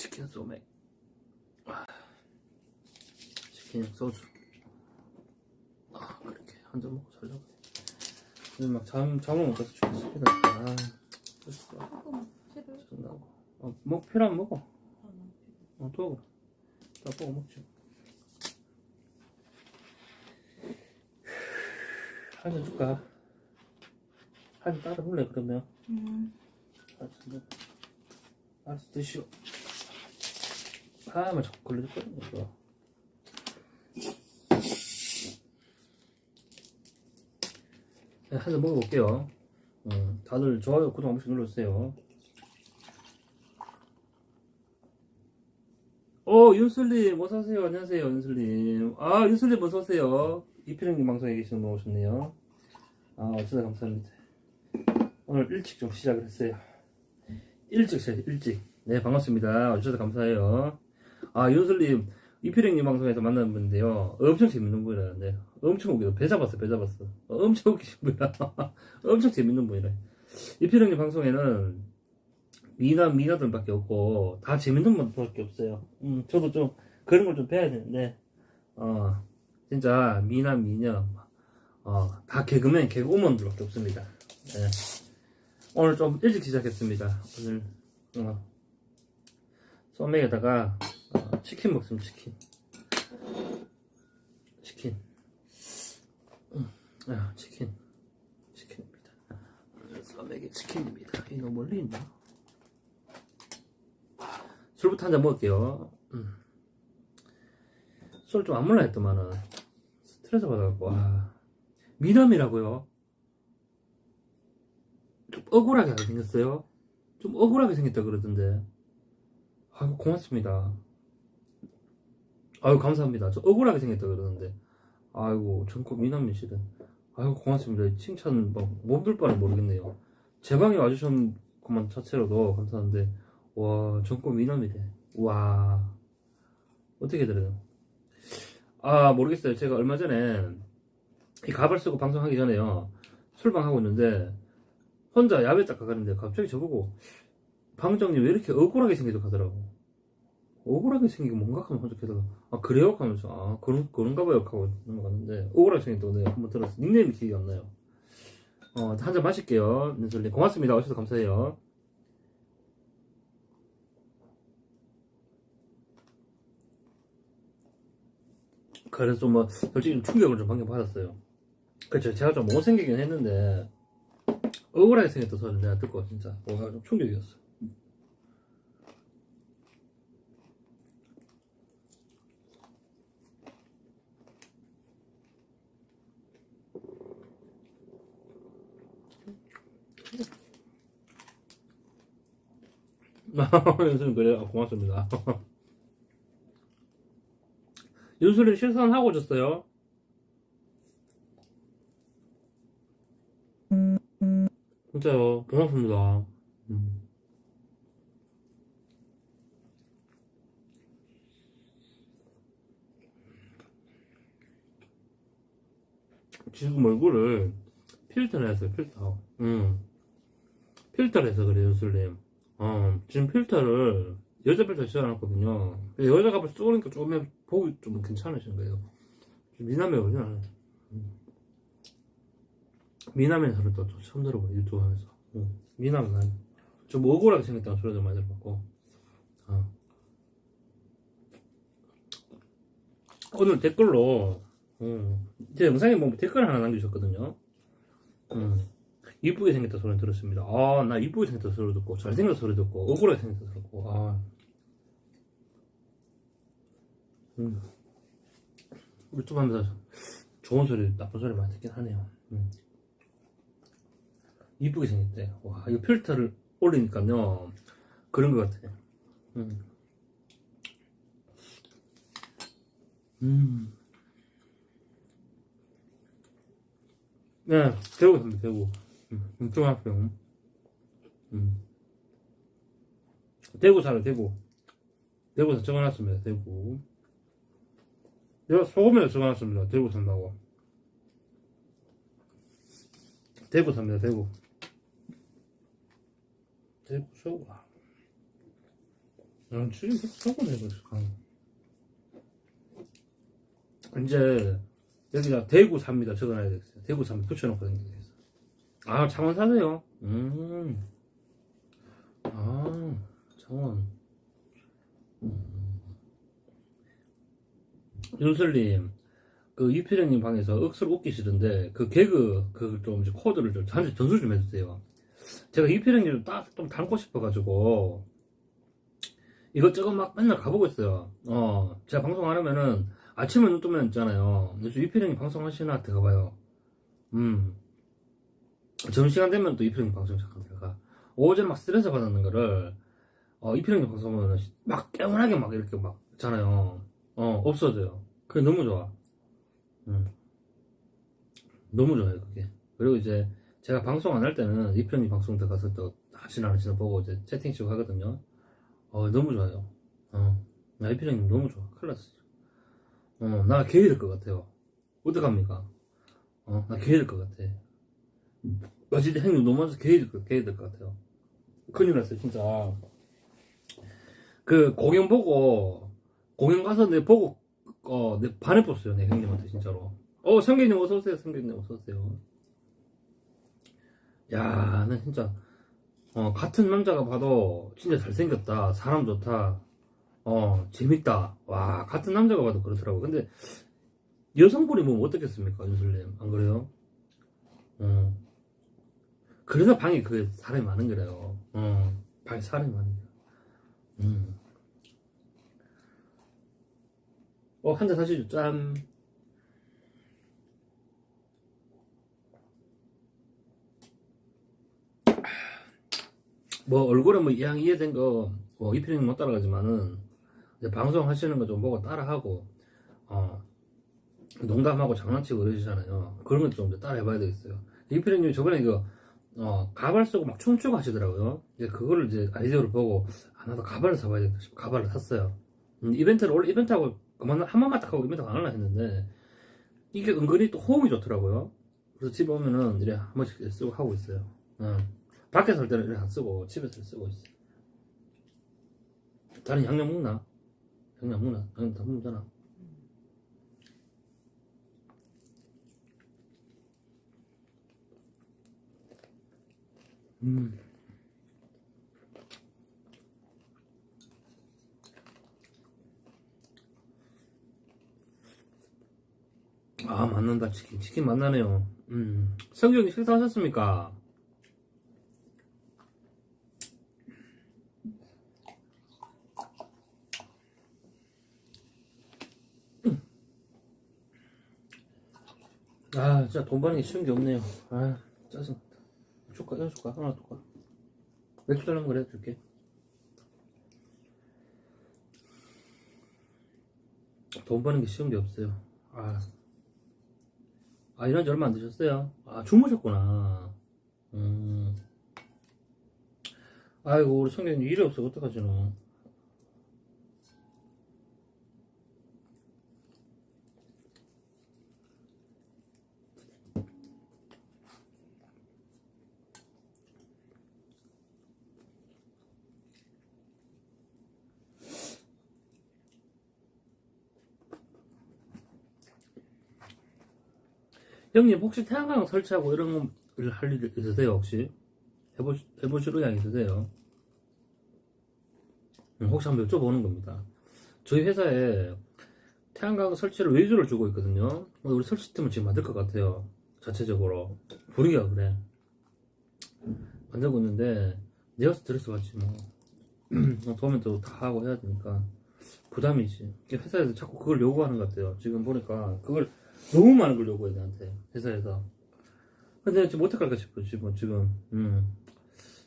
치킨 소맥 아, 치킨 소주 아 그렇게 한 잔 먹고 살려고 오늘 막 잠 잠을 못 자서 죽겠습니다 아 싫을 잔다고 어, 뭐 필요하면 먹어 거는 어, 또 그래. 다 보고 먹지. 한 잔 줄까? 한 잔 따라 볼래, 그러면? 음, 뭐. 알았어, 드시오. 하면 자꾸 걸려졌거든요, 이거. 네, 한잔 먹어볼게요. 음, 다들 좋아요, 구독 한 번씩 눌러주세요. 어, 윤슬님, 어서오세요. 안녕하세요, 윤슬님. 아, 윤슬님, 어서오세요. 이필영님 방송에 계시는 분 오셨네요. 아, 어쩌다 감사합니다. 오늘 일찍 좀 시작을 했어요. 일찍 일찍. 네, 반갑습니다. 어쩌다 감사해요. 아, 윤슬님, 이필영님 방송에서 만난 분인데요. 엄청 재밌는 분이라는데. 엄청 웃기다. 배 잡았어, 배 잡았어. 어, 엄청 웃기신 분이라. 엄청 재밌는 분이라. 이필영님 방송에는 미나 미나들 밖에 없고 다 재밌는 분들밖에 없어요. 음, 저도 좀 그런 걸좀 배워야 되는데 어 진짜 미나 미녀 어 다 개그맨 개그우먼들 밖에 없습니다. 네. 오늘 좀 일찍 시작했습니다. 오늘 어, 소맥에다가 어, 치킨 먹습니다. 치킨 치킨 음, 아, 치킨 치킨입니다. 소맥에 치킨입니다. 이 너무 멀리 있나? 술부터 한 잔 먹을게요. 음. 술좀 안 몰라 했더만은 스트레스 받아갖고 와 미남이라고요. 좀 억울하게 하게 생겼어요. 좀 억울하게 생겼다 그러던데. 아유 고맙습니다. 아유 감사합니다. 저 억울하게 생겼다 그러는데. 아이고 전코 미남이시다. 아유 고맙습니다. 칭찬 뭐 몸둘 바를 모르겠네요. 제 방에 와주신 것만 자체로도 감사한데 와, 전권 미남이래. 와, 어떻게 들어요? 아, 모르겠어요. 제가 얼마 전에 이 가발 쓰고 방송하기 전에요. 술방 하고 있는데 혼자 야외 딱 가가는데 갑자기 저보고 방정님 왜 이렇게 억울하게 생기죠 하더라고. 억울하게 생기고 뭔가 하면 혼자 계다가 아 그래요? 하면서 아 그런 그런가 봐요 하고 넘어갔는데 억울하게 생겼다고 내가 한번 들었어 닉네임이 기억이 안 나요. 어, 한 잔 마실게요. 민솔님 고맙습니다. 오셔서 감사해요. 그래서 뭐 솔직히 좀 충격을 좀 방금 받았어요. 그렇죠. 제가 좀 못생기긴 했는데 억울하게 생겼다 소리를 내가 듣고 진짜 뭔가 좀 충격이었어. 연수님 그래요. 아, 고맙습니다. 윤수님 실선하고 오셨어요? 진짜요. 고맙습니다. 음. 지금 얼굴을 필터를 했어요, 필터. 음. 필터를 해서 그래요, 윤수님. 어, 지금 필터를 여자 필터 시작해놨거든요. 여자 가발 쓰니까 조금 보기 좀 괜찮으신 거예요. 미남이 어디나 미남의 소리 또 처음 들어봐요 유튜브 하면서 응. 미남은 난좀 억울하게 생겼다는 소리도 많이 들어봤고 어. 오늘 댓글로 음, 제 영상에 보면 댓글 하나 남겨주셨거든요 음, 이쁘게 생겼다 소리 들었습니다 아 나 이쁘게 생겼다 소리 듣고 잘생겼다 소리 듣고 억울하게 생겼다 소리 듣고 아 음. 유튜브 하면서 좋은 소리, 나쁜 소리 많이 듣긴 하네요. 음. 이쁘게 생겼대. 와, 이 필터를 올리니까요. 그런 것 같아요. 음. 음. 네, 대구 삽니다, 대구. 음, 중학교. 음. 대구 살아요, 대구. 대구에서 적어놨습니다, 대구. 내가 소금에 적어놨습니다. 대구 산다고. 대구 삽니다. 대구. 대구 서구. 난 지금 해고 있어. 이제 여기가 대구 삽니다. 적어놔야 되겠어요. 대구 삽 붙여놓고 다니겠어요. 아 창원 사세요? 음. 아 창원. 음. 윤슬님 그 유필형님 방에서 억수로 웃기시던데 그 개그 그 좀 코드를 좀 저한테 전술 좀 해주세요. 제가 유필형님 좀딱좀 닮고 싶어가지고 이것저것 막 맨날 가보고 있어요. 어 제가 방송 안 하면은 아침에 눈 뜨면 있잖아요. 요즘 유필형님 방송하시나 들어가봐요. 음 점심시간 되면 또 유필형님 방송 잠깐 들어가. 오전에 막 스트레스 받는 거를 어 유필형님 방송하면 막 깨운하게 막 이렇게 막 있잖아요. 어 없어져요. 그게 너무 좋아. 음. 너무 좋아요, 그게. 그리고 이제 제가 방송 안 할 때는 이편이 방송 들어가서 또 하시나 안 하시나 보고 이제 채팅 치고 하거든요. 어, 너무 좋아요. 어, 나 이편이 너무 좋아. 큰일 났어. 어, 나 개이 될것 같아요. 어떡합니까? 어, 나 개이 될것 같아. 나 진짜 형님 너무 많아서 개이 될 것, 개이 될것 같아요. 큰일 났어요, 진짜. 그 공연 보고, 공연 가서 내 보고 어, 내 반해봤어요, 내 형님한테, 진짜로. 어, 성경님 어서오세요, 성경님 어서오세요. 야, 나 진짜, 어, 같은 남자가 봐도 진짜 잘생겼다, 사람 좋다, 어, 재밌다. 와, 같은 남자가 봐도 그렇더라고. 근데, 여성분이 보면 어떻겠습니까, 윤슬님? 안 그래요? 어. 그래서 방에 그 사람이 많은 거래요. 어, 방에 사람이 많은 거예요. 음. 어, 한잔 사시죠. 짠. 뭐, 얼굴에 뭐, 이왕 이해된 거, 뭐, 이편이 못 따라가지만은, 이제 방송 하시는 거 좀 보고 따라하고, 어, 농담하고 장난치고 그러시잖아요. 그런 것도 좀 따라 해봐야 되겠어요. 이편이님 저번에 이거, 어, 가발 쓰고 막 춤추고 하시더라고요. 이제 그거를 이제 아이디어를 보고, 아, 나도 가발을 사봐야 겠다 싶어 가발을 샀어요. 음, 이벤트를, 원래 이벤트하고 그만 한 번만 딱 하고 이벤트 안 하려 했는데 이게 은근히 또 호응이 좋더라고요. 그래서 집에 오면은 이래 한 번씩 쓰고 하고 있어요. 응. 밖에서 할 때는 이래 안 쓰고 집에서 쓰고 있어. 다른 양념 먹나? 양념 먹나? 양념 다 먹잖아. 음. 아, 맞는다. 치킨. 치킨 만나네요. 음. 성경이 식사하셨습니까? 음. 아, 진짜 돈 버는 게 쉬운 게 없네요. 아, 짜증. 줄까? 이거 줄까? 하나 줄까? 맥주 달라는 거래 줄게. 돈 버는 게 쉬운 게 없어요. 아, 아, 일한 지 얼마 안 되셨어요? 아, 주무셨구나. 음. 아이고, 우리 성경님 일이 없어. 어떡하지, 너? 형님, 혹시 태양광 설치하고 이런 걸할일 있으세요, 혹시? 해보, 해보실 의향 있으세요? 음, 혹시 한번 여쭤보는 겁니다. 저희 회사에 태양광 설치를 외주를 주고 있거든요. 우리 설치팀을 지금 만들 것 같아요. 자체적으로. 분위기가 그래. 만들고 있는데, 내가 스트레스 받지 뭐. 도움은 또다 하고 해야 되니까. 부담이지. 회사에서 자꾸 그걸 요구하는 것 같아요. 지금 보니까 그걸 너무 많은 걸 요구해 나한테 회사에서. 근데 지금 어떡할까 싶어 지금 지금. 음.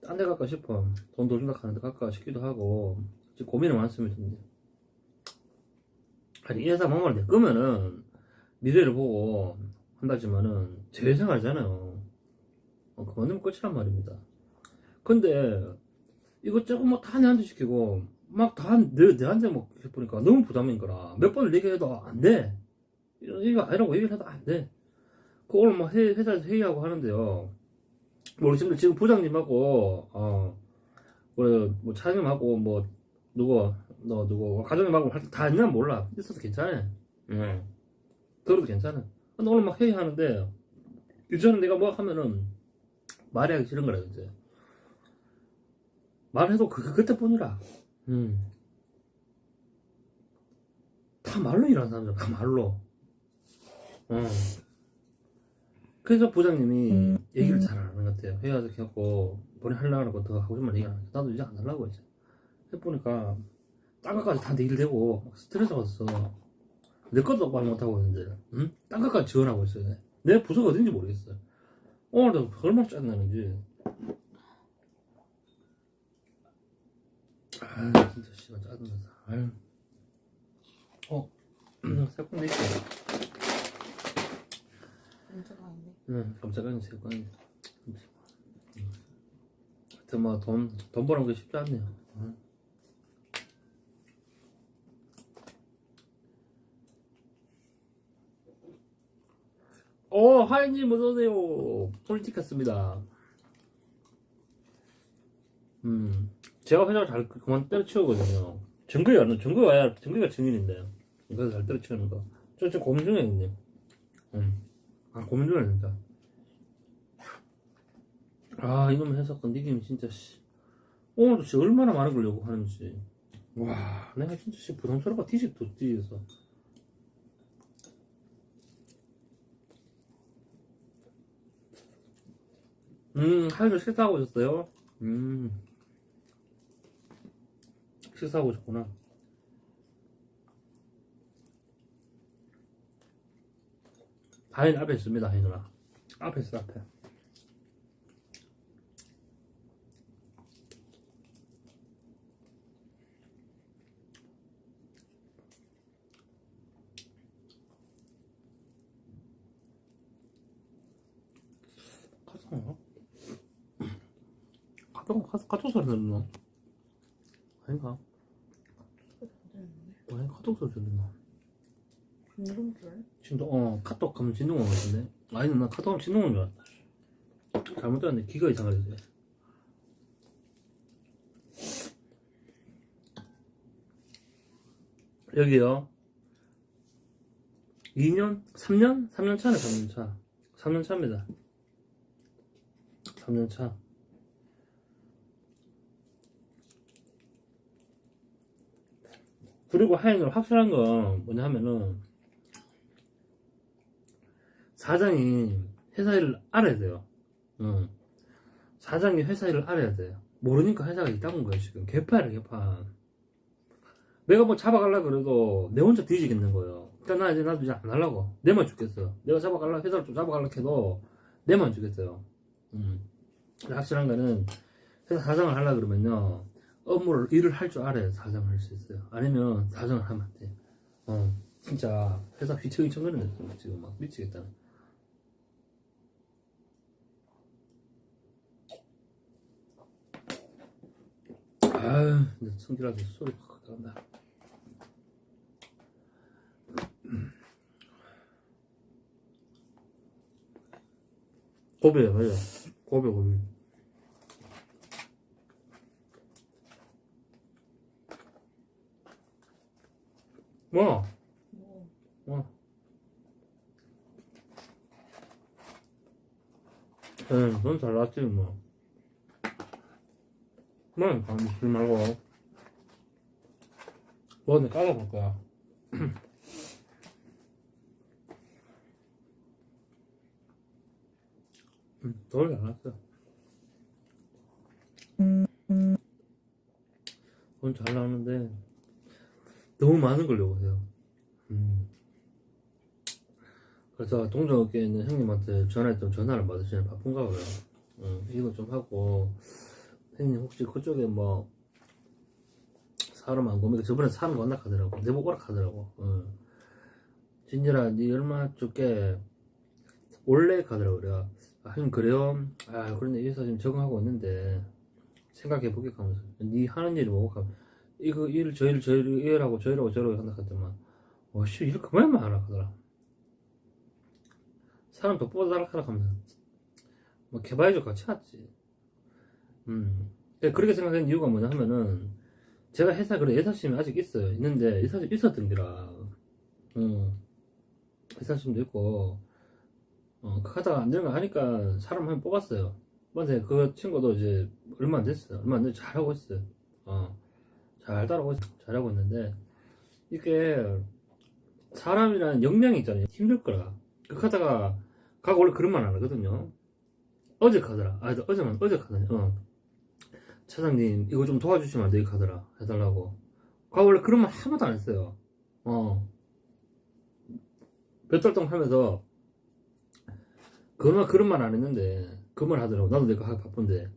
딴 데 갈까 싶어. 돈더 준다 하는데 갈까 싶기도 하고 지금 고민이 많습니다. 근데. 아니 이 회사 뭔가를 내 끄면은 미래를 보고 한다지만은 제 생활이잖아요. 어, 그만두면 끝이란 말입니다. 근데 이것저것 뭐다 내한테 시키고 막 다 내, 내한테 뭐 해보니까 너무 부담인 거라 몇 번을 얘기해도 안 돼. 이거 아니라고 얘기를 해도 안 돼. 그 오늘 뭐 회, 회사에서 회의하고 하는데요. 뭐 우리 지금 지금 부장님하고 어 우리 뭐 차장님하고 뭐 누구 너 누구 마음 다 했나 몰라. 있어도 괜찮아. 응 그래도 괜찮아. 근데 오늘 막 회의하는데 이전에 내가 뭐 하면은 말하기 싫은 거라 이제 말해도 그, 그 그때뿐이라. 음. 다 말로 일하는 사람들 다 말로 어. 그래서 부장님이 음, 얘기를 음. 잘안 하는 것 같아요. 회의하자 해갖고 본인 하려고 하고 더 하고 싶은 말 얘기 안 하니까 나도 이제 안 하려고 이제 해보니까 딴 것까지 다 내일 되고 막 스트레스 받았어. 내 것도 말 못하고 있는데 응? 딴 것까지 지원하고 있어요 내 부서가 어딘지 모르겠어요 오늘도 얼마나 짜증나는지. 아 진짜 씨발 짜증나서. 아유. 어 새콤 아닌데. 응 깜짝이야 새콤 하여튼 뭐 돈 돈 버는 게 쉽지 않네요 응. 어, 하이님 어서오세요. 폴리티카스입니다. 음, 제가 회사를 잘 그만 때려치우거든요. 증거가 안, 증거가 와야, 증거가 증인인데. 그래서 잘 때려치우는 거. 저 지금 고민 중이에요, 형님. 음. 아, 고민 중이에요, 진짜. 아, 이놈 회사 건디김 진짜, 씨. 오늘도 진짜 얼마나 많은 걸 요구하는지. 와, 내가 진짜 씨 부담스러워 뒤집도 뒤에서. 음, 하루 식사하고 오셨어요? 음. 식사하고 오셨구나. 하인 앞에 있습니다, 하인 누나. 앞에 있어, 앞에. 카톡, 카톡, 카톡 소리 들리나? 아닌가? 아니, 카톡 소리 들리나? 이런 줄? 진동, 어, 카톡 하면 진동 온것 같은데? 아니, 나 카톡 하면 진동 온줄 알았다. 잘못 들었네. 기가 이상하지. 여기요. 2년? 3년? 3년 차네, 3년 차. 3년 차입니다. 3년 차. 그리고 하행을 확실한 건 뭐냐 하면은, 사장이 회사 일을 알아야 돼요. 응. 사장이 회사 일을 알아야 돼요. 모르니까 회사가 있다는 거예요, 지금. 개판이야, 개판. 내가 뭐 잡아가려 그래도 내 혼자 뒤지겠는 거예요. 그러니까 나 이제 나도 이제 안 하려고. 내만 죽겠어요. 내가 잡아가려, 회사를 좀 잡아가려 해도 내만 죽겠어요. 음. 확실한 거는 회사 사장을 하려 그러면요. 업무를, 일을 할 줄 알아야 사장을 할 수 있어요. 아니면 사장을 하면 안 돼. 어. 진짜 회사 휘청휘청 거리는 데 지금 막 미치겠다. 아유, 성질나서 소리 확 나간다. 고비야, 맞아. 고비, 고비. 뭐? 뭐, 어. 응, 넌잘 나왔지, 뭐. 뭐, 감지 말고. 뭐, 내 까다볼 거야. 응, 너를 안 왔어. 그건 잘 나오는데, 너무 많은 걸 요구해요. 음. 그래서 동종업계에 있는 형님한테 전화했더니 전화를 안 받으시네 바쁜가 봐요. 음, 이거 좀 하고 형님 혹시 그쪽에 뭐 사람 안 고미가 저번에 사람 왔나 하더라고 내보고 오라 하더라고. 어. 진열아 니 얼마 줄게 원래 가더라고 그래. 아 형님 그래요? 아 그런데 이 회사 지금 적응하고 있는데 생각해 보게 하면서 니 하는 일이 뭐고 하면 이거 일 저일 저일 일하고 저일하고 저일하고 한다 하더만 와씨 일 그만 많아 하더라. 사람 더 뽑아달라 하라 하면 뭐 개발적 같이 하지. 음. 근데 그렇게 생각하는 이유가 뭐냐 하면은 제가 회사 그래 예사심이 아직 있어요. 있는데 예사심 있었던 게라. 응. 예사심도 있고 어, 그 하다가 안 되는 거 하니까 사람 한명 뽑았어요. 근데 그 친구도 이제 얼마 안 됐어요. 얼마 안 됐어 잘하고 있어요. 어, 잘 따라오고 있, 잘하고 있는데 이게 사람이라는 역량이 있잖아요. 힘들 거라. 그 하다가 가고 원래 그런 말 안 하거든요. 어제 가더라. 아, 어제만 어제 가더니 어. 차장님 이거 좀 도와주시면 안 돼요 가더라 해달라고. 가 원래 그런 말한 번도 안 했어요. 어. 몇 달 동안 하면서 그런 말 그런 말 안 했는데 그 말 하더라고. 나도 내가 바쁜데.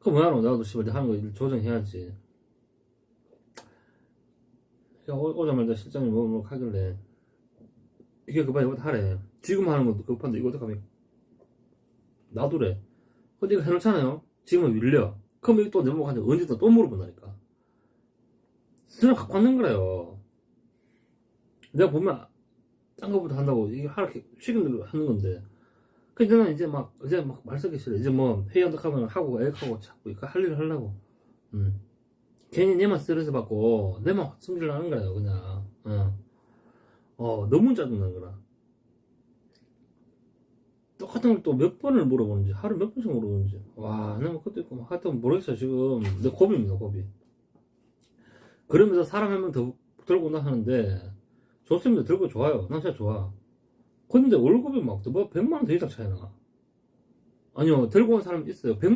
그 뭐하노 나도 씨발 하는 거일 조정해야지. 오자마자 실장님 뭐, 뭐 하길래 이게 급하게 이거 하래 지금 하는 것도 급한데 어떡하면 놔두래 근데 이거 해놓잖아요 지금은 밀려. 그럼 이거 또 내목한테 언제 또, 또 물어본다니까. 그냥 갖고 왔는 거래요. 내가 보면 딴 거보다 한다고 이게 하라 시간대로 하는 건데. 근데 나는 이제 막 이제 막 말 쓰기 싫어. 이제 뭐 회의 한덕하면 하고 애하고 자꾸 이거 할 일을 하려고. 음. 괜히 내만 스트레스 받고 내만 승질 나는 거예요 그냥. 어, 어 너무 짜증나는 거라 똑같은 걸 또 몇 번을 물어보는지 하루 몇 번씩 물어보는지. 와 내가 그것도 있고 막 하여튼 모르겠어요 지금. 내 고비입니다 고비 그러면서 사람 한 명 더 들고 온다 하는데 좋습니다. 들고 좋아요. 난 진짜 좋아. 근데 월급이 막 뭐 100만 원 더 이상 차이나. 아니요 들고 온 사람 있어요. 100만